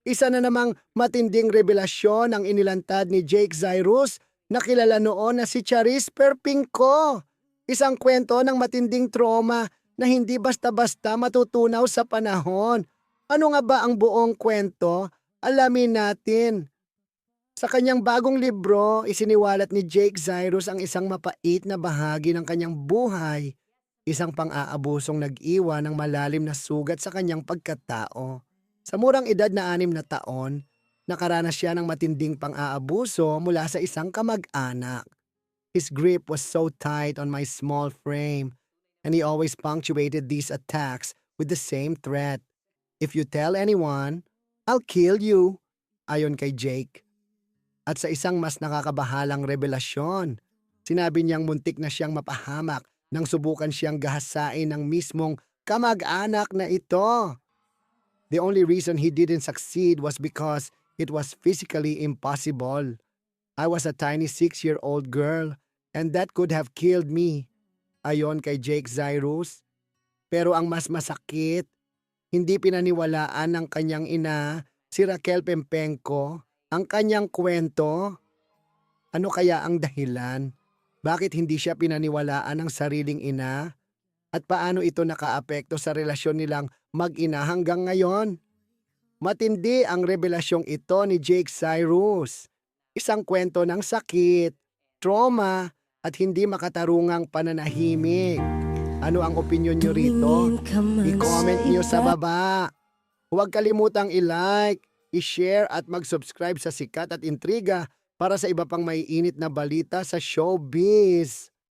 Isa na namang matinding revelasyon ang inilantad ni Jake Zyrus na kilala noon na si Charis Perpingko. Isang kwento ng matinding trauma na hindi basta-basta matutunaw sa panahon. Ano nga ba ang buong kwento? Alamin natin. Sa kanyang bagong libro, isiniwalat ni Jake Zyrus ang isang mapait na bahagi ng kanyang buhay. Isang pang-aabusong nag-iwan ng malalim na sugat sa kanyang pagkatao. Sa murang edad na anim na taon, nakaranas siya ng matinding pang-aabuso mula sa isang kamag-anak. His grip was so tight on my small frame, and he always punctuated these attacks with the same threat. If you tell anyone, I'll kill you, ayon kay Jake. At sa isang mas nakakabahalang revelasyon, sinabi niyang muntik na siyang mapahamak nang subukan siyang gahasain ng mismong kamag-anak na ito. The only reason he didn't succeed was because it was physically impossible. I was a tiny six-year-old girl and that could have killed me. Ayon kay Jake Zyrus. Pero ang mas masakit, hindi pinaniwalaan ng kanyang ina, si Raquel Pempenko, ang kanyang kwento. Ano kaya ang dahilan? Bakit hindi siya pinaniwalaan ng sariling ina? At paano ito nakaapekto sa relasyon nilang mag-ina hanggang ngayon? Matindi ang revelasyong ito ni Jake Cyrus. Isang kwento ng sakit, trauma, at hindi makatarungang pananahimik. Ano ang opinion nyo rito? I-comment nyo sa baba. Huwag kalimutang i-like, i-share at mag-subscribe sa Sikat at Intriga para sa iba pang maiinit na balita sa showbiz.